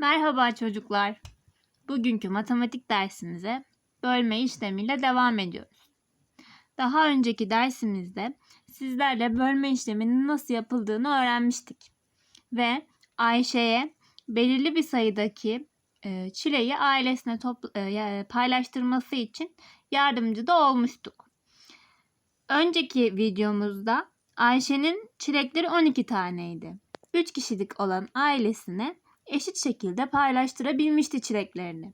Merhaba çocuklar. Bugünkü matematik dersimize bölme işlemiyle devam ediyoruz. Daha önceki dersimizde sizlerle bölme işleminin nasıl yapıldığını öğrenmiştik. Ve Ayşe'ye belirli bir sayıdaki e, çileyi ailesine e, paylaştırması için yardımcı da olmuştuk. Önceki videomuzda Ayşe'nin çilekleri 12 taneydi. 3 kişilik olan ailesine eşit şekilde paylaştırabilmişti çileklerini.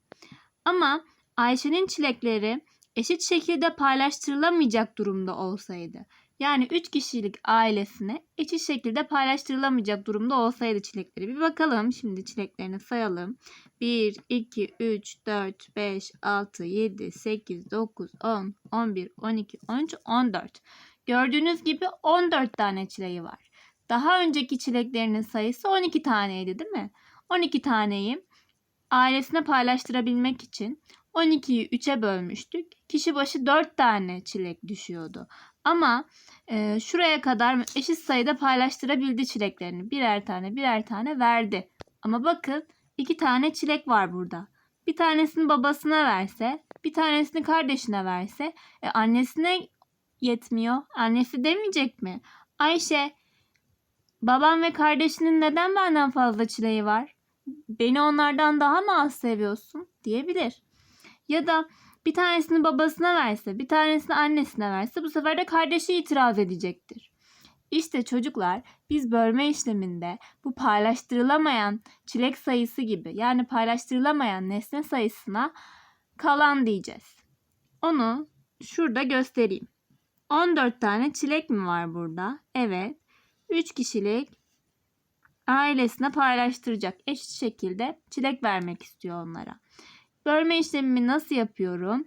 Ama Ayşe'nin çilekleri eşit şekilde paylaştırılamayacak durumda olsaydı, yani 3 kişilik ailesine eşit şekilde paylaştırılamayacak durumda olsaydı çilekleri. Bir bakalım şimdi çileklerini sayalım. 1, 2, 3, 4, 5, 6, 7, 8, 9, 10, 11, 12, 13, 14. Gördüğünüz gibi 14 tane çileği var. Daha önceki çileklerinin sayısı 12 taneydi değil mi? 12 taneyi ailesine paylaştırabilmek için 12'yi 3'e bölmüştük. Kişi başı 4 tane çilek düşüyordu. Ama e, şuraya kadar eşit sayıda paylaştırabildi çileklerini. Birer tane birer tane verdi. Ama bakın iki tane çilek var burada. Bir tanesini babasına verse, bir tanesini kardeşine verse, e, annesine yetmiyor. Annesi demeyecek mi? Ayşe, babam ve kardeşinin neden benden fazla çileği var? Beni onlardan daha mı az seviyorsun? diyebilir. Ya da bir tanesini babasına verse, bir tanesini annesine verse bu sefer de kardeşi itiraz edecektir. İşte çocuklar biz bölme işleminde bu paylaştırılamayan çilek sayısı gibi yani paylaştırılamayan nesne sayısına kalan diyeceğiz. Onu şurada göstereyim. 14 tane çilek mi var burada? Evet. 3 kişilik ailesine paylaştıracak. Eşit şekilde çilek vermek istiyor onlara. Bölme işlemimi nasıl yapıyorum?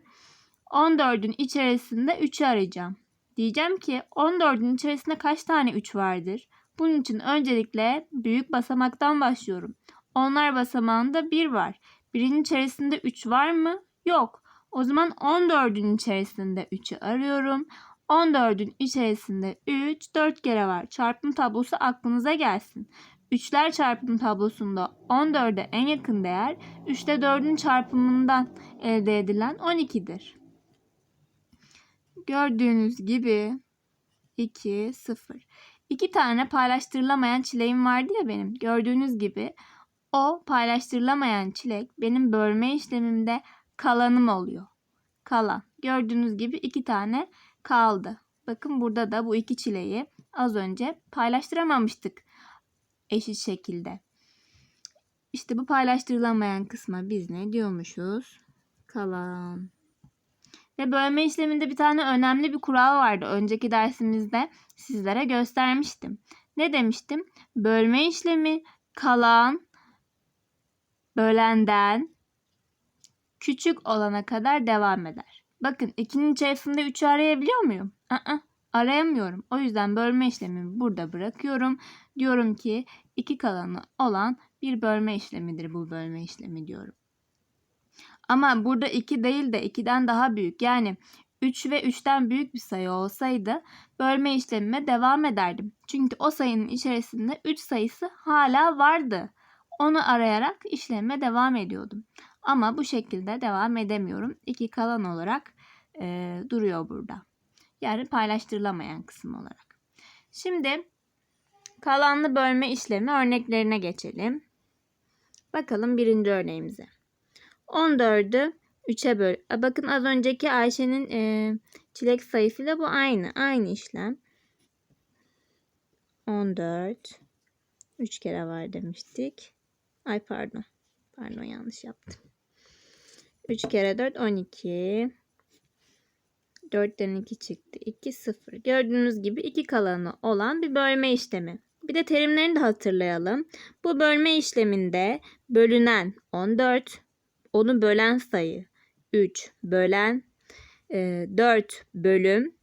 14'ün içerisinde 3'ü arayacağım. Diyeceğim ki 14'ün içerisinde kaç tane 3 vardır? Bunun için öncelikle büyük basamaktan başlıyorum. Onlar basamağında 1 var. Birin içerisinde 3 var mı? Yok. O zaman 14'ün içerisinde 3'ü arıyorum. 14'ün içerisinde 3 4 kere var. Çarpım tablosu aklınıza gelsin. 3'ler çarpım tablosunda 14'e en yakın değer 3 ile 4'ün çarpımından elde edilen 12'dir. Gördüğünüz gibi 2 0. İki tane paylaştırılamayan çileğim vardı ya benim. Gördüğünüz gibi o paylaştırılamayan çilek benim bölme işlemimde kalanım oluyor. Kalan. Gördüğünüz gibi iki tane kaldı. Bakın burada da bu iki çileği az önce paylaştıramamıştık eşit şekilde. İşte bu paylaştırılamayan kısma biz ne diyormuşuz? Kalan. Ve bölme işleminde bir tane önemli bir kural vardı. Önceki dersimizde sizlere göstermiştim. Ne demiştim? Bölme işlemi kalan bölenden küçük olana kadar devam eder. Bakın 2'nin içerisinde 3'ü arayabiliyor muyum? Aa, arayamıyorum. O yüzden bölme işlemimi burada bırakıyorum. Diyorum ki 2 kalanı olan bir bölme işlemidir bu bölme işlemi diyorum. Ama burada 2 değil de 2'den daha büyük yani 3 ve 3'ten büyük bir sayı olsaydı bölme işlemime devam ederdim. Çünkü o sayının içerisinde 3 sayısı hala vardı. Onu arayarak işleme devam ediyordum. Ama bu şekilde devam edemiyorum. 2 kalan olarak e, duruyor burada. Yani paylaştırılamayan kısım olarak. Şimdi kalanlı bölme işlemi örneklerine geçelim. Bakalım birinci örneğimize. 14'ü 3'e böl. Bakın az önceki Ayşe'nin e, çilek sayısıyla bu aynı. Aynı işlem. 14. 3 kere var demiştik. Ay pardon. Pardon yanlış yaptım. 3 kere 4 12. 4'ten 2 çıktı. 2 0. Gördüğünüz gibi 2 kalanı olan bir bölme işlemi. Bir de terimlerini de hatırlayalım. Bu bölme işleminde bölünen 14, onu bölen sayı 3 bölen e, 4 bölüm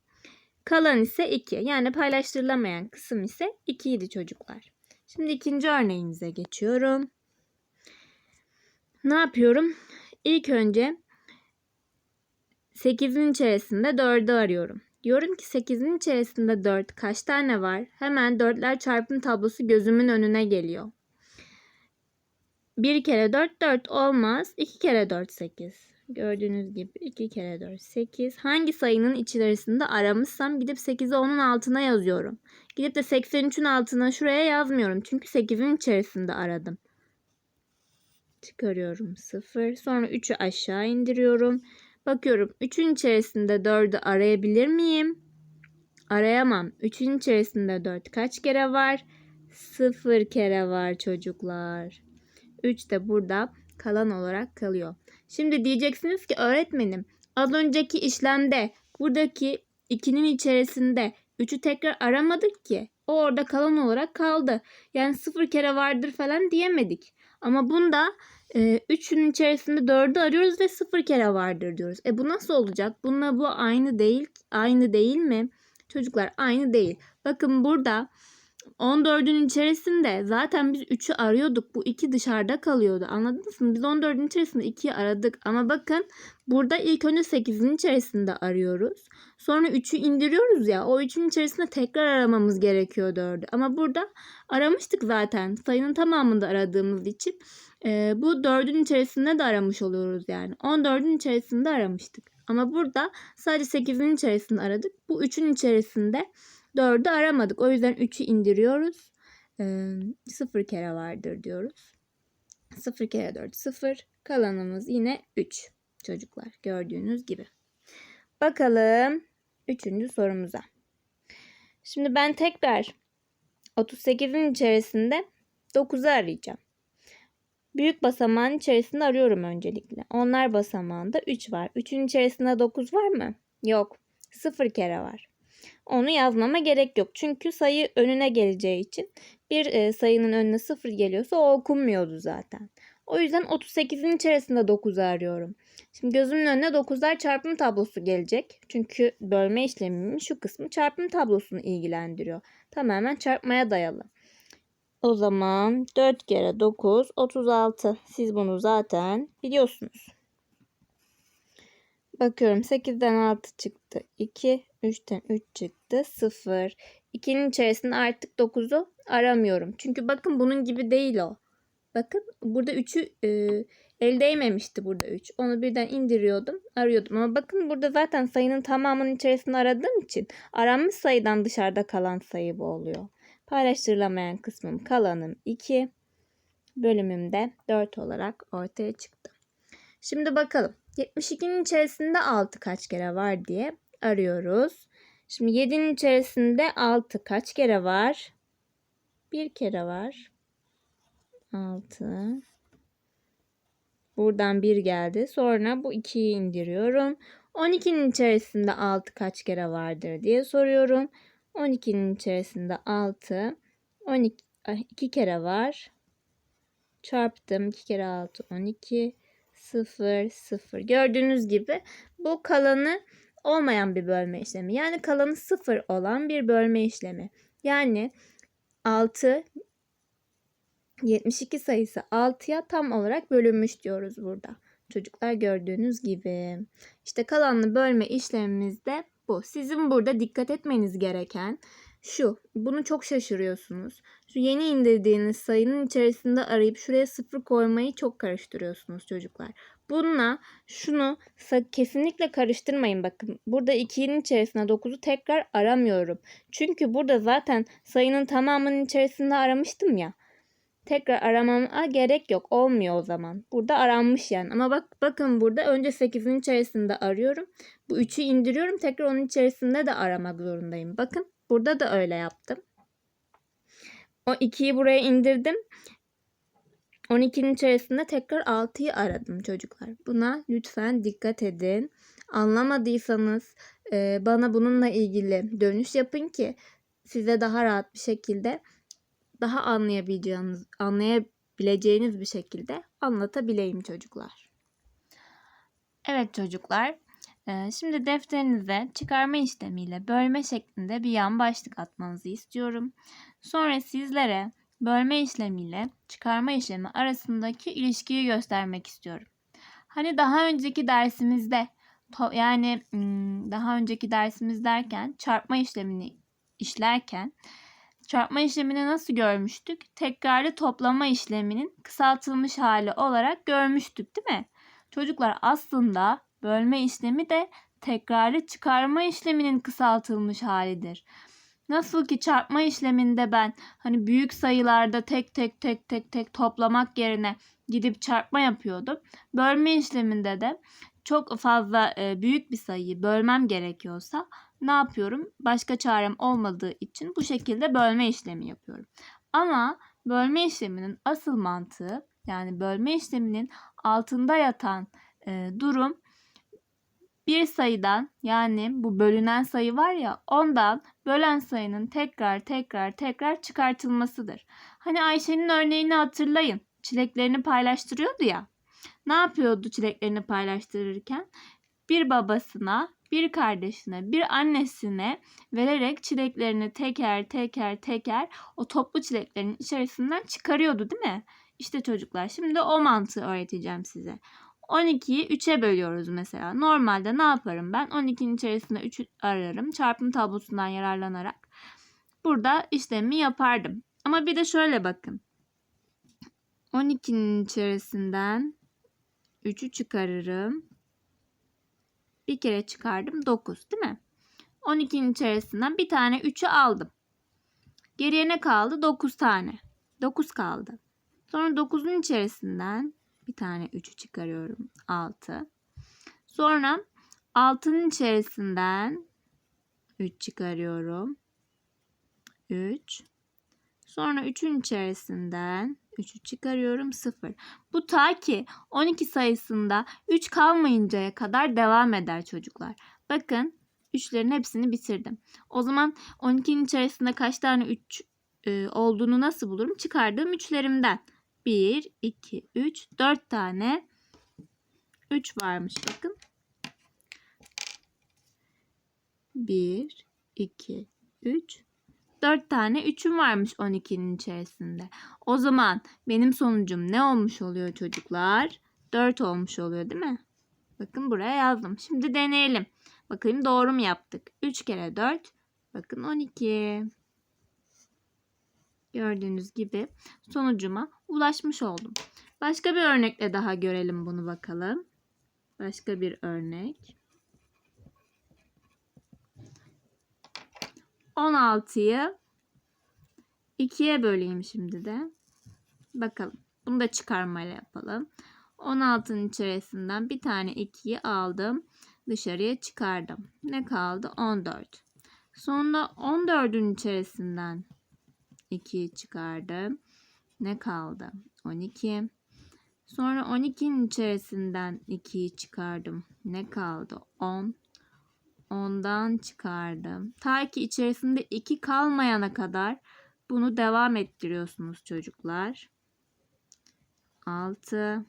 kalan ise 2. Yani paylaştırılamayan kısım ise 2 idi çocuklar. Şimdi ikinci örneğimize geçiyorum. Ne yapıyorum? İlk önce 8'in içerisinde 4'ü arıyorum. Diyorum ki 8'in içerisinde 4 kaç tane var? Hemen 4'ler çarpım tablosu gözümün önüne geliyor. 1 kere 4 4 olmaz. 2 kere 4 8. Gördüğünüz gibi 2 kere 4 8. Hangi sayının içerisinde aramışsam gidip 8'i onun altına yazıyorum. Gidip de 83'ün altına şuraya yazmıyorum. Çünkü 8'in içerisinde aradım. Çıkarıyorum 0. Sonra 3'ü aşağı indiriyorum. Bakıyorum 3'ün içerisinde 4'ü arayabilir miyim? Arayamam. 3'ün içerisinde 4 kaç kere var? 0 kere var çocuklar. 3 de burada kalan olarak kalıyor. Şimdi diyeceksiniz ki öğretmenim az önceki işlemde buradaki 2'nin içerisinde 3'ü tekrar aramadık ki. O orada kalan olarak kaldı. Yani 0 kere vardır falan diyemedik. Ama bunda e, 3'ün içerisinde 4'ü arıyoruz ve 0 kere vardır diyoruz. E bu nasıl olacak? Bununla bu aynı değil. Aynı değil mi? Çocuklar aynı değil. Bakın burada 14'ün içerisinde zaten biz 3'ü arıyorduk. Bu 2 dışarıda kalıyordu. Anladınız mı? Biz 14'ün içerisinde 2'yi aradık. Ama bakın burada ilk önce 8'in içerisinde arıyoruz. Sonra 3'ü indiriyoruz ya. O 3'ün içerisinde tekrar aramamız gerekiyor 4'ü. Ama burada aramıştık zaten. Sayının tamamında aradığımız için. e, bu 4'ün içerisinde de aramış oluyoruz yani. 14'ün içerisinde aramıştık. Ama burada sadece 8'in içerisinde aradık. Bu 3'ün içerisinde 4'ü aramadık. O yüzden 3'ü indiriyoruz. Ee, 0 kere vardır diyoruz. 0 kere 4 0. Kalanımız yine 3 çocuklar gördüğünüz gibi. Bakalım 3. sorumuza. Şimdi ben tekrar 38'in içerisinde 9'u arayacağım. Büyük basamağın içerisinde arıyorum öncelikle. Onlar basamağında 3 var. 3'ün içerisinde 9 var mı? Yok. 0 kere var. Onu yazmama gerek yok. Çünkü sayı önüne geleceği için bir e, sayının önüne 0 geliyorsa o okunmuyordu zaten. O yüzden 38'in içerisinde 9'u arıyorum. Şimdi gözümün önüne 9'lar çarpım tablosu gelecek. Çünkü bölme işlemimin şu kısmı çarpım tablosunu ilgilendiriyor. Tamamen çarpmaya dayalı. O zaman 4 kere 9 36. Siz bunu zaten biliyorsunuz. Bakıyorum 8'den 6 çıktı. 2. 3'ten 3 çıktı. 0. 2'nin içerisinde artık 9'u aramıyorum. Çünkü bakın bunun gibi değil o. Bakın burada 3'ü e, el değmemişti burada 3. Onu birden indiriyordum, arıyordum. Ama bakın burada zaten sayının tamamının içerisinde aradığım için aranmış sayıdan dışarıda kalan sayı bu oluyor. Paylaştırılamayan kısmım kalanım 2. Bölümümde 4 olarak ortaya çıktı. Şimdi bakalım. 72'nin içerisinde 6 kaç kere var diye arıyoruz. Şimdi 7'nin içerisinde 6 kaç kere var? Bir kere var. 6. Buradan 1 geldi. Sonra bu 2'yi indiriyorum. 12'nin içerisinde 6 kaç kere vardır diye soruyorum. 12'nin içerisinde 6. 12 2 kere var. Çarptım. 2 kere 6 12. 0 0. Gördüğünüz gibi bu kalanı olmayan bir bölme işlemi. Yani kalanı 0 olan bir bölme işlemi. Yani 6 72 sayısı 6'ya tam olarak bölünmüş diyoruz burada. Çocuklar gördüğünüz gibi. İşte kalanını bölme işlemimiz de bu. Sizin burada dikkat etmeniz gereken şu. Bunu çok şaşırıyorsunuz. Şu yeni indirdiğiniz sayının içerisinde arayıp şuraya sıfır koymayı çok karıştırıyorsunuz çocuklar. Bununla şunu kesinlikle karıştırmayın bakın. Burada 2'nin içerisinde 9'u tekrar aramıyorum. Çünkü burada zaten sayının tamamının içerisinde aramıştım ya. Tekrar aramama gerek yok. Olmuyor o zaman. Burada aranmış yani. Ama bak bakın burada önce 8'in içerisinde arıyorum. Bu 3'ü indiriyorum. Tekrar onun içerisinde de aramak zorundayım. Bakın burada da öyle yaptım. O 2'yi buraya indirdim. 12'nin içerisinde tekrar 6'yı aradım çocuklar. Buna lütfen dikkat edin. Anlamadıysanız e, bana bununla ilgili dönüş yapın ki size daha rahat bir şekilde daha anlayabileceğiniz, anlayabileceğiniz bir şekilde anlatabileyim çocuklar. Evet çocuklar. E, Şimdi defterinize çıkarma işlemiyle bölme şeklinde bir yan başlık atmanızı istiyorum. Sonra sizlere bölme işlemiyle çıkarma işlemi arasındaki ilişkiyi göstermek istiyorum. Hani daha önceki dersimizde yani daha önceki dersimiz derken çarpma işlemini işlerken çarpma işlemini nasıl görmüştük? Tekrarlı toplama işleminin kısaltılmış hali olarak görmüştük değil mi? Çocuklar aslında bölme işlemi de tekrarlı çıkarma işleminin kısaltılmış halidir. Nasıl ki çarpma işleminde ben hani büyük sayılarda tek tek tek tek tek toplamak yerine gidip çarpma yapıyordum. Bölme işleminde de çok fazla e, büyük bir sayıyı bölmem gerekiyorsa ne yapıyorum? Başka çarem olmadığı için bu şekilde bölme işlemi yapıyorum. Ama bölme işleminin asıl mantığı yani bölme işleminin altında yatan e, durum bir sayıdan yani bu bölünen sayı var ya ondan bölen sayının tekrar tekrar tekrar çıkartılmasıdır. Hani Ayşe'nin örneğini hatırlayın. Çileklerini paylaştırıyordu ya. Ne yapıyordu çileklerini paylaştırırken? Bir babasına, bir kardeşine, bir annesine vererek çileklerini teker teker teker o toplu çileklerin içerisinden çıkarıyordu değil mi? İşte çocuklar şimdi o mantığı öğreteceğim size. 12'yi 3'e bölüyoruz mesela. Normalde ne yaparım ben? 12'nin içerisinde 3 ararım. Çarpım tablosundan yararlanarak. Burada işlemi yapardım. Ama bir de şöyle bakın. 12'nin içerisinden 3'ü çıkarırım. Bir kere çıkardım 9 değil mi? 12'nin içerisinden bir tane 3'ü aldım. Geriye ne kaldı? 9 tane. 9 kaldı. Sonra 9'un içerisinden bir tane 3'ü çıkarıyorum. 6. Sonra 6'nın içerisinden 3 çıkarıyorum. 3. Sonra 3'ün içerisinden 3'ü çıkarıyorum 0. Bu ta ki 12 sayısında 3 kalmayıncaya kadar devam eder çocuklar. Bakın 3'lerin hepsini bitirdim. O zaman 12'nin içerisinde kaç tane 3 e, olduğunu nasıl bulurum? Çıkardığım 3'lerimden. 1, 2, 3, 4 tane 3 varmış bakın. 1, 2, 3, 4 tane 3'üm varmış 12'nin içerisinde. O zaman benim sonucum ne olmuş oluyor çocuklar? 4 olmuş oluyor değil mi? Bakın buraya yazdım. Şimdi deneyelim. Bakayım doğru mu yaptık? 3 kere 4. Bakın 12. Gördüğünüz gibi sonucuma ulaşmış oldum. Başka bir örnekle daha görelim bunu bakalım. Başka bir örnek. 16'yı 2'ye böleyim şimdi de. Bakalım. Bunu da çıkarmayla yapalım. 16'nın içerisinden bir tane 2'yi aldım. Dışarıya çıkardım. Ne kaldı? 14. Sonra 14'ün içerisinden 2'yi çıkardım. Ne kaldı? 12. Sonra 12'nin içerisinden 2'yi çıkardım. Ne kaldı? 10. 10'dan çıkardım. Ta ki içerisinde 2 kalmayana kadar bunu devam ettiriyorsunuz çocuklar. 6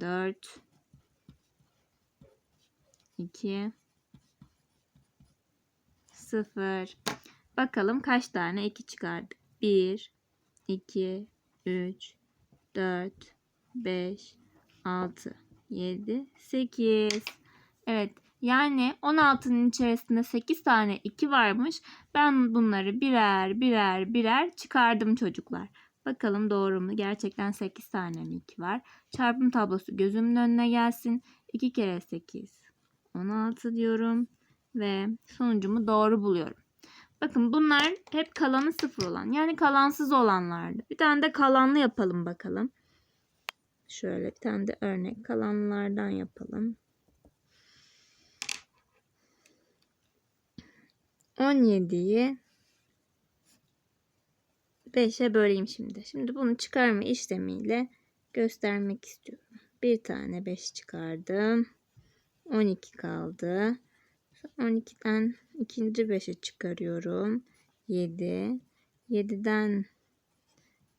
4 2 0 Bakalım kaç tane 2 çıkardık. 1 2 3 4 5 6 7 8 Evet yani 16'nın içerisinde 8 tane 2 varmış. Ben bunları birer birer birer çıkardım çocuklar. Bakalım doğru mu? Gerçekten 8 tane mi 2 var? Çarpım tablosu gözümün önüne gelsin. 2 kere 8 16 diyorum ve sonucumu doğru buluyorum. Bakın bunlar hep kalanı sıfır olan. Yani kalansız olanlardı. Bir tane de kalanlı yapalım bakalım. Şöyle bir tane de örnek kalanlardan yapalım. 17'yi 5'e böleyim şimdi. Şimdi bunu çıkarma işlemiyle göstermek istiyorum. Bir tane 5 çıkardım. 12 kaldı. 12'den ikinci 5'i çıkarıyorum. 7. 7'den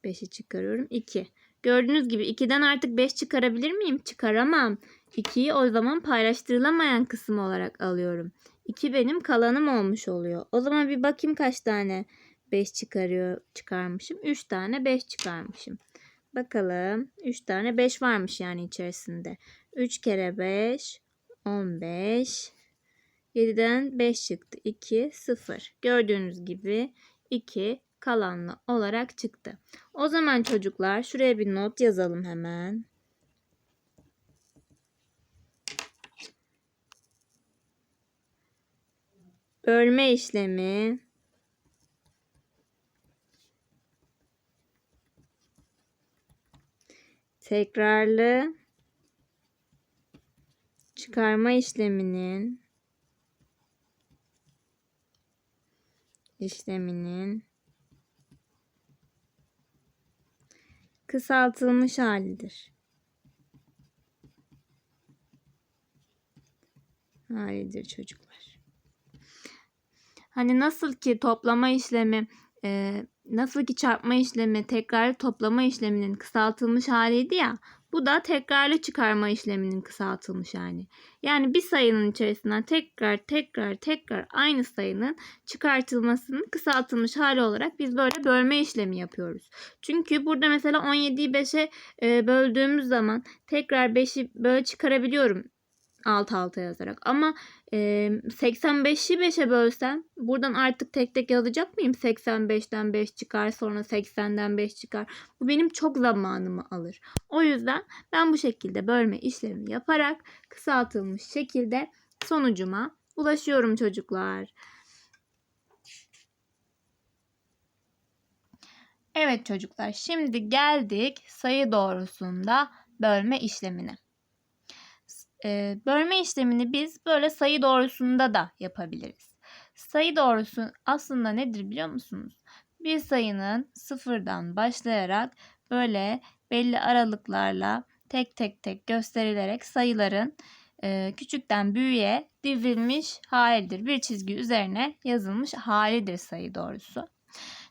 5'i çıkarıyorum. 2. Gördüğünüz gibi 2'den artık 5 çıkarabilir miyim? Çıkaramam. 2'yi o zaman paylaştırılamayan kısım olarak alıyorum. 2 benim kalanım olmuş oluyor. O zaman bir bakayım kaç tane 5 çıkarıyor çıkarmışım. 3 tane 5 çıkarmışım. Bakalım. 3 tane 5 varmış yani içerisinde. 3 kere 5 15 7'den 5 çıktı. 2, 0. Gördüğünüz gibi 2 kalanlı olarak çıktı. O zaman çocuklar şuraya bir not yazalım hemen. Bölme işlemi tekrarlı çıkarma işleminin işleminin kısaltılmış halidir. Halidir çocuklar. Hani nasıl ki toplama işlemi e, nasıl ki çarpma işlemi tekrarlı toplama işleminin kısaltılmış haliydi ya. Bu da tekrarlı çıkarma işleminin kısaltılmış hali. Yani bir sayının içerisinden tekrar tekrar tekrar aynı sayının çıkartılmasının kısaltılmış hali olarak biz böyle bölme işlemi yapıyoruz. Çünkü burada mesela 17'yi 5'e e, böldüğümüz zaman tekrar 5'i böyle çıkarabiliyorum alt alta yazarak. Ama e, 85'i 5'e bölsem buradan artık tek tek yazacak mıyım? 85'ten 5 çıkar sonra 80'den 5 çıkar. Bu benim çok zamanımı alır. O yüzden ben bu şekilde bölme işlemi yaparak kısaltılmış şekilde sonucuma ulaşıyorum çocuklar. Evet çocuklar şimdi geldik sayı doğrusunda bölme işlemine. E, bölme işlemini biz böyle sayı doğrusunda da yapabiliriz. Sayı doğrusu aslında nedir biliyor musunuz? Bir sayının sıfırdan başlayarak böyle belli aralıklarla tek tek tek gösterilerek sayıların e, küçükten büyüğe dizilmiş halidir. Bir çizgi üzerine yazılmış halidir sayı doğrusu.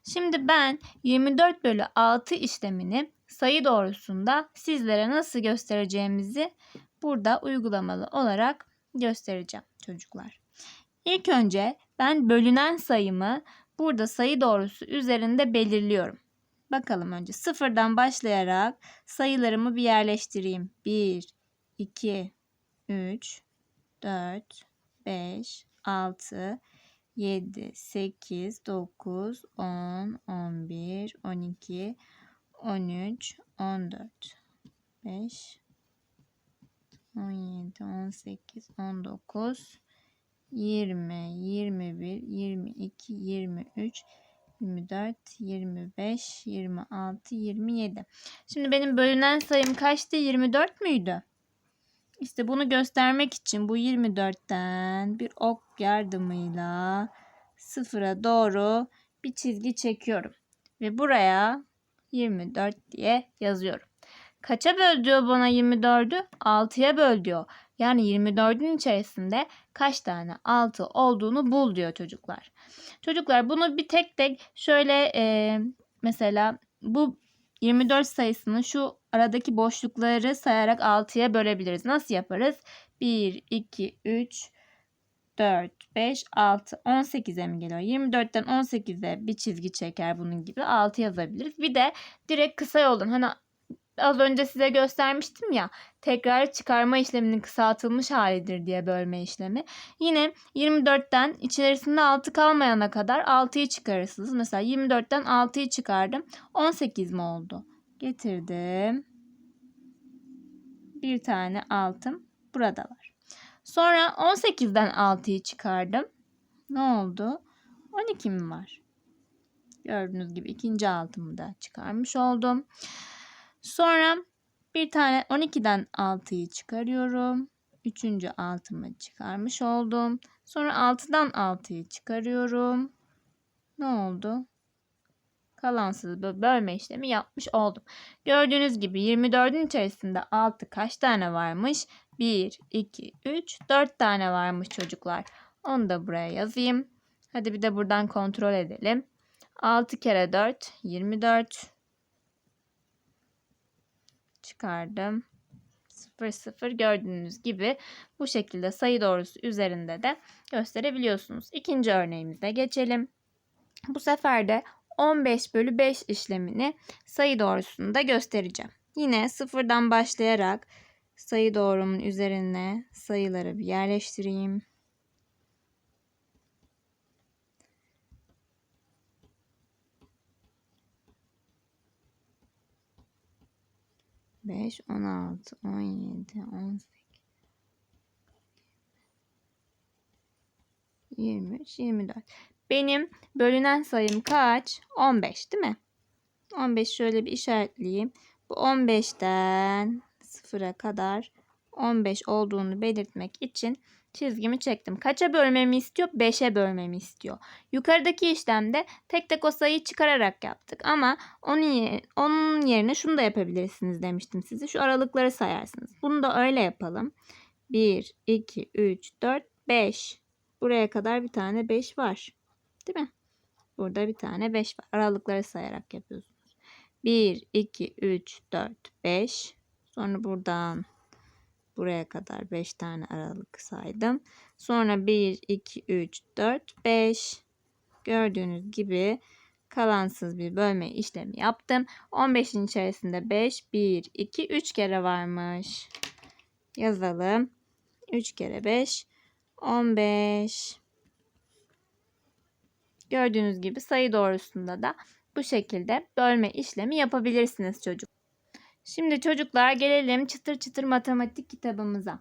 Şimdi ben 24 bölü 6 işlemini sayı doğrusunda sizlere nasıl göstereceğimizi burada uygulamalı olarak göstereceğim çocuklar. İlk önce ben bölünen sayımı burada sayı doğrusu üzerinde belirliyorum. Bakalım önce sıfırdan başlayarak sayılarımı bir yerleştireyim. 1, 2, 3, 4, 5, 6, 7, 8, 9, 10, 11, 12, 13, 14, 5, 17, 18, 19, 20, 21, 22, 23, 24, 25, 26, 27. Şimdi benim bölünen sayım kaçtı? 24 müydü? İşte bunu göstermek için bu 24'ten bir ok yardımıyla sıfıra doğru bir çizgi çekiyorum. Ve buraya 24 diye yazıyorum. Kaça böl diyor bana 24'ü? 6'ya böl diyor. Yani 24'ün içerisinde kaç tane 6 olduğunu bul diyor çocuklar. Çocuklar bunu bir tek tek şöyle e, mesela bu 24 sayısını şu aradaki boşlukları sayarak 6'ya bölebiliriz. Nasıl yaparız? 1, 2, 3, 4, 5, 6, 18'e mi geliyor? 24'ten 18'e bir çizgi çeker bunun gibi 6 yazabiliriz. Bir de direkt kısa yoldan hani az önce size göstermiştim ya tekrar çıkarma işleminin kısaltılmış halidir diye bölme işlemi. Yine 24'ten içerisinde 6 kalmayana kadar 6'yı çıkarırsınız. Mesela 24'ten 6'yı çıkardım. 18 mi oldu? Getirdim. Bir tane altım burada var. Sonra 18'den 6'yı çıkardım. Ne oldu? 12 mi var? Gördüğünüz gibi ikinci altımı da çıkarmış oldum. Sonra bir tane 12'den 6'yı çıkarıyorum. Üçüncü altımı çıkarmış oldum. Sonra 6'dan 6'yı çıkarıyorum. Ne oldu? Kalansız bölme işlemi yapmış oldum. Gördüğünüz gibi 24'ün içerisinde 6 kaç tane varmış? 1, 2, 3, 4 tane varmış çocuklar. Onu da buraya yazayım. Hadi bir de buradan kontrol edelim. 6 kere 4, 24 çıkardım. 0 0 gördüğünüz gibi bu şekilde sayı doğrusu üzerinde de gösterebiliyorsunuz. İkinci örneğimize geçelim. Bu sefer de 15 bölü 5 işlemini sayı doğrusunda göstereceğim. Yine sıfırdan başlayarak sayı doğrumun üzerine sayıları bir yerleştireyim. 5, 16, 17, 18, 23, 24. Benim bölünen sayım kaç? 15 değil mi? 15 şöyle bir işaretleyeyim. Bu 15'ten 0'a kadar 15 olduğunu belirtmek için çizgimi çektim. Kaça bölmemi istiyor? 5'e bölmemi istiyor. Yukarıdaki işlemde tek tek o sayıyı çıkararak yaptık. Ama onun, ye- onun yerine şunu da yapabilirsiniz demiştim size. Şu aralıkları sayarsınız. Bunu da öyle yapalım. 1, 2, 3, 4, 5. Buraya kadar bir tane 5 var. Değil mi? Burada bir tane 5 var. Aralıkları sayarak yapıyorsunuz. 1, 2, 3, 4, 5. Sonra buradan buraya kadar 5 tane aralık saydım. Sonra 1, 2, 3, 4, 5. Gördüğünüz gibi kalansız bir bölme işlemi yaptım. 15'in içerisinde 5, 1, 2, 3 kere varmış. Yazalım. 3 kere 5, 15. Gördüğünüz gibi sayı doğrusunda da bu şekilde bölme işlemi yapabilirsiniz çocuk. Şimdi çocuklar gelelim çıtır çıtır matematik kitabımıza.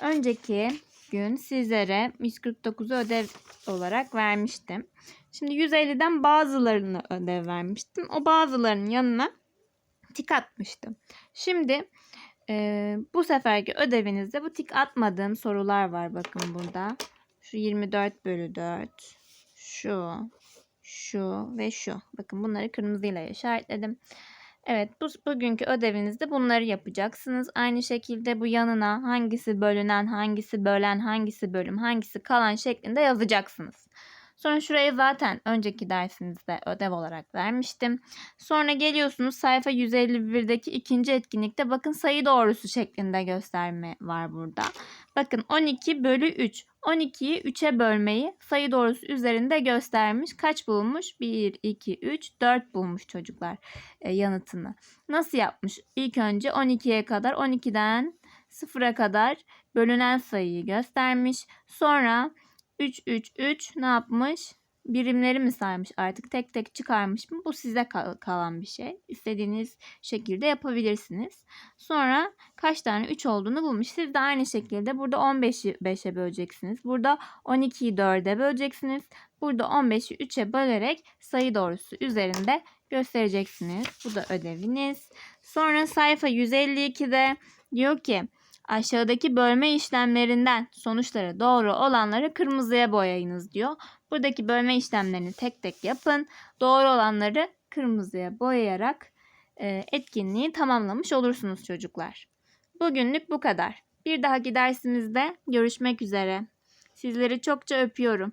Önceki gün sizlere 149'u ödev olarak vermiştim. Şimdi 150'den bazılarını ödev vermiştim. O bazılarının yanına tik atmıştım. Şimdi e, bu seferki ödevinizde bu tik atmadığım sorular var bakın burada. Şu 24 bölü 4. Şu, şu ve şu. Bakın bunları kırmızıyla işaretledim. Evet bu bugünkü ödevinizde bunları yapacaksınız. Aynı şekilde bu yanına hangisi bölünen, hangisi bölen, hangisi bölüm, hangisi kalan şeklinde yazacaksınız. Sonra şuraya zaten önceki dersinizde ödev olarak vermiştim. Sonra geliyorsunuz sayfa 151'deki ikinci etkinlikte bakın sayı doğrusu şeklinde gösterme var burada. Bakın 12 bölü 3. 12'yi 3'e bölmeyi sayı doğrusu üzerinde göstermiş. Kaç bulmuş? 1, 2, 3, 4 bulmuş çocuklar e, yanıtını. Nasıl yapmış? İlk önce 12'ye kadar 12'den 0'a kadar bölünen sayıyı göstermiş. Sonra 3, 3, 3 ne yapmış? Birimleri mi saymış artık tek tek çıkarmış mı? Bu size kal- kalan bir şey. İstediğiniz şekilde yapabilirsiniz. Sonra kaç tane 3 olduğunu bulmuş. Siz de aynı şekilde burada 15'i 5'e böleceksiniz. Burada 12'yi 4'e böleceksiniz. Burada 15'i 3'e bölerek sayı doğrusu üzerinde göstereceksiniz. Bu da ödeviniz. Sonra sayfa 152'de diyor ki aşağıdaki bölme işlemlerinden sonuçları doğru olanları kırmızıya boyayınız diyor. Buradaki bölme işlemlerini tek tek yapın. Doğru olanları kırmızıya boyayarak e, etkinliği tamamlamış olursunuz çocuklar. Bugünlük bu kadar. Bir dahaki dersimizde görüşmek üzere. Sizleri çokça öpüyorum.